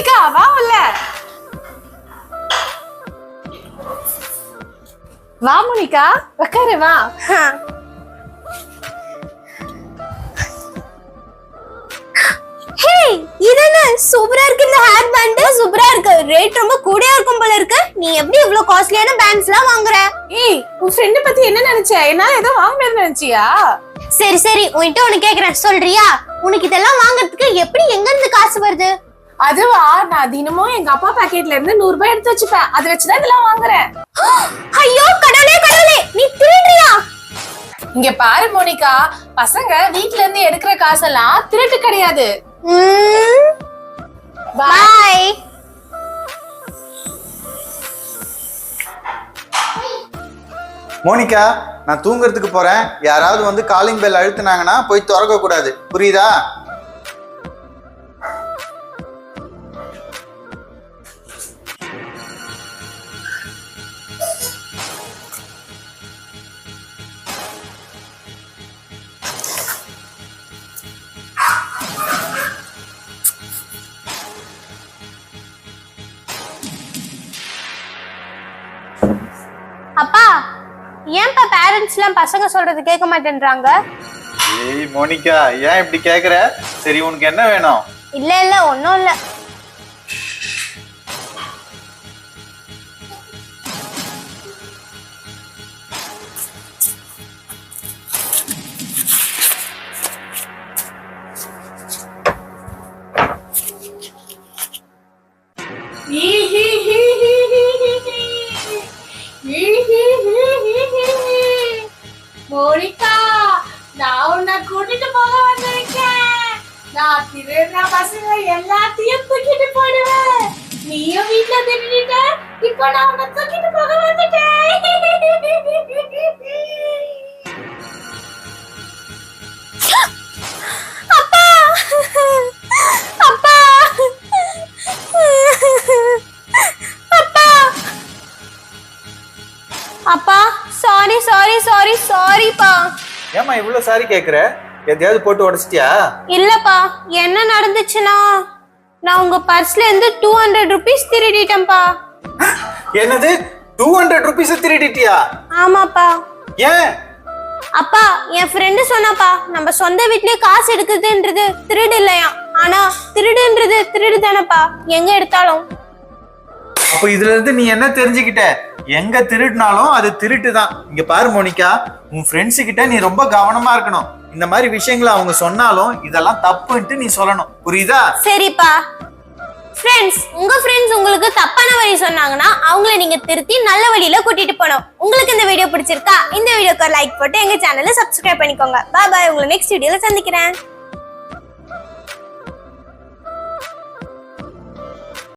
Monica வா உள்ள வா மோனிகா உட்காரு வா ஹே இது என்ன சூப்பரா இருக்கு இந்த ஹேர் பேண்ட் சூப்பரா இருக்கு. ரேட் ரொம்ப கூடயா இருக்கும் போல இருக்கு. நீ எப்படி இவ்ளோ காஸ்ட்லியான பேண்ட்ஸ்லாம் வாங்குற? ஏய் உன் ஃப்ரெண்ட் பத்தி என்ன நினைச்ச? என்னால ஏதோ வாங்க முடியாதுன்னு நினைச்சியா? சரி சரி. உன்கிட்ட ஒண்ணு கேக்குறேன். சொல்றியா? உனக்கு இதெல்லாம் வாங்குறதுக்கு எப்படி எங்க இருந்து காசு வருது? அதுவா? நான் தினமும் எங்க அப்பா பாக்கெட்ல இருந்து நூறு ரூபாய் எடுத்து வச்சுப்பேன். அதை வச்சுதான் இதெல்லாம் வாங்குறேன். ஐயோ கடவுளே கடவுளே நீ திருடுறியா? இங்க பாரு மோனிகா. பசங்க வீட்ல இருந்து எடுக்கிற காசெல்லாம் திருட்டு கிடையாது. பாய் மோனிகா நான் தூங்குறதுக்கு போறேன். யாராவது வந்து காலிங் பெல் அழுத்துனாங்கன்னா போய் திறக்க கூடாது புரியுதா? அப்பா ஏன்பா பேரண்ட்ஸ் எல்லாம் பசங்க சொல்றது கேட்க மாட்டேன்றாங்க? ஏய் மோனிகா ஏன் இப்படி கேக்குற? சரி உனக்கு என்ன வேணும்? இல்ல இல்ல ஒண்ணும் இல்ல. திருடுற பசங்க எல்லாத்தையும் தூக்கிட்டு போயிடுவேன் நீயும் வீட்ல திருடிட்ட இப்போ நான் உன்னை தூக்கிட்டு போக வந்துட்டேன். அப்பா அப்பா அப்பா அப்பா சாரி சாரி சாரி சாரிப்பா ஏமா இவ்வளவு சாரி கேக்குற? எதையாவது போட்டு உடச்சிட்டியா? இல்லப்பா என்ன நடந்துச்சுன்னா? நான் உங்க பர்ஸ்ல இருந்து டூ ஹண்ட்ரட் ருபீஸ் திருடிட்டேன்ப்பா. என்னது? டூ ஹண்ட்ரட் ருபீஸ் திருடிட்டியா? ஆமாப்பா. ஏன்? அப்பா என் ஃப்ரெண்டு சொன்னாப்பா நம்ம சொந்த வீட்லயே காசு எடுக்குதுன்றது திருடு இல்லையா ஆனா திருடுன்றது திருடு தானப்பா. எங்க எடுத்தாலும். அப்ப இதுல இருந்து நீ என்ன தெரிஞ்சுக்கிட்ட? எங்க திருடினாலும் அது திருட்டு தான் இங்க பாரு மோனிகா உன் ஃப்ரெண்ட்ஸ் கிட்ட நீ ரொம்ப கவனமா இருக்கணும். இந்த மாதிரி விஷயங்களை அவங்க சொன்னாலும் இதெல்லாம் தப்புன்ட்டு நீ சொல்லணும். புரியுதா? சரிப்பா. ஃப்ரெண்ட்ஸ் உங்க ஃப்ரெண்ட்ஸ் உங்களுக்கு தப்பான வழி சொன்னாங்கன்னா அவங்கள நீங்க திருத்தி நல்ல வழியில கூட்டிட்டு போகணும். உங்களுக்கு இந்த வீடியோ பிடிச்சிருக்கா? இந்த வீடியோக்கு லைக் போட்டு எங்க சேனலை சப்ஸ்கிரைப் பண்ணிக்கோங்க. பாய் பாய் உங்களை நெக்ஸ்ட் வீடியோல சந்திக்கிறேன்.